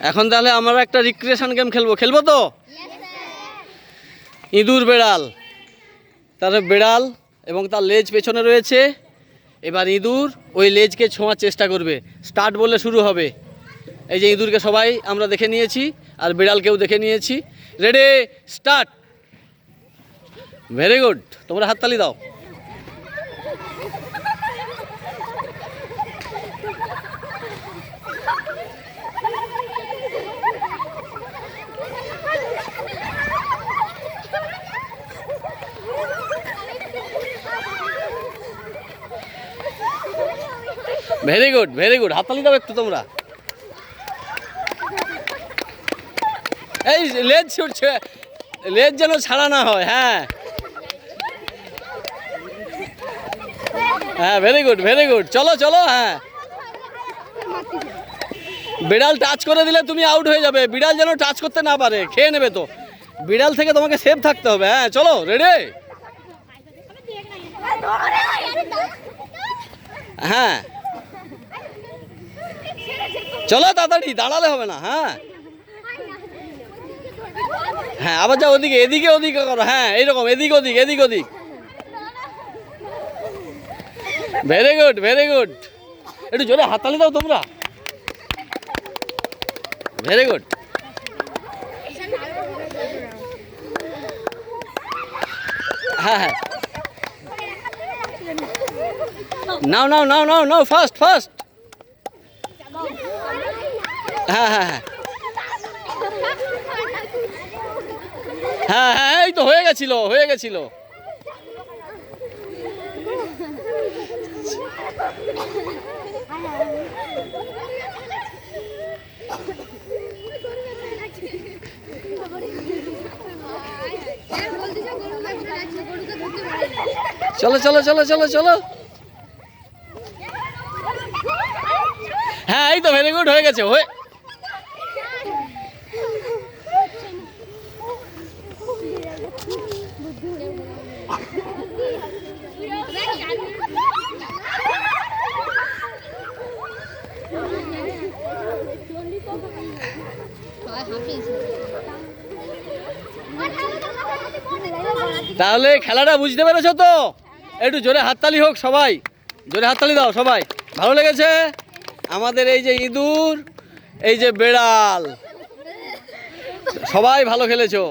এখন তাহলে আমরা একটা রিক্রিয়েশন গেম খেলব। খেলব তো? ইঁদুর বেড়াল। তার বেড়াল এবং তার লেজ পেছনে রয়েছে। এবার ইঁদুর ওই লেজকে ছোঁয়ার চেষ্টা করবে। স্টার্ট বললে শুরু হবে। এই যে ইঁদুরকে সবাই আমরা দেখে নিয়েছি আর বিড়ালকেও দেখে নিয়েছি। রেডি স্টার্ট ভেরি গুড তোমরা হাততালি দাও। ভেরি গুড ভেরি গুড হাততালি দাও একটু তোমরা। এই লেজ ছুটছে। লেজ যেন ছাড়া না হয় হ্যাঁ। হ্যাঁ ভেরি গুড ভেরি গুড চলো চলো হ্যাঁ। বিড়াল টাচ করে দিলে তুমি আউট হয়ে যাবে। বিড়াল যেন টাচ করতে না পারে, খেয়ে নেবে তো। বিড়াল থেকে তোমাকে সেফ থাকতে হবে হ্যাঁ। চলো রেডি হ্যাঁ। চলো তাড়াতাড়ি, দাঁড়ালে হবে না হ্যাঁ। হ্যাঁ আবার যাও ওদিকে, এদিকে ওদিকে করো হ্যাঁ এইরকম, এদিক ওদিক এদিক ওদিক। ভেরি গুড ভেরি গুড একটু জোরে হাততালি দাও তোমরা। ভেরি গুড হ্যাঁ হ্যাঁ। নাও নাও নাও নাও নাও ফার্স্ট ফার্স্ট হ্যাঁ হ্যাঁ হ্যাঁ। হ্যাঁ হ্যাঁ এই তো হয়ে গেছিল হয়ে গেছিল। চলো চলো চলো চলো চলো। হ্যাঁ এই তো ভেরি গুড হয়ে গেছে হয়ে তাহলে খেলাটা বুঝতে পেরেছ তো? একটু জোরে হাততালি হোক সবাই। জোরে হাততালি দাও সবাই। ভালো লেগেছে? আমাদের এই যে ইঁদুর এই যে বেড়াল। সবাই ভালো খেলেছো?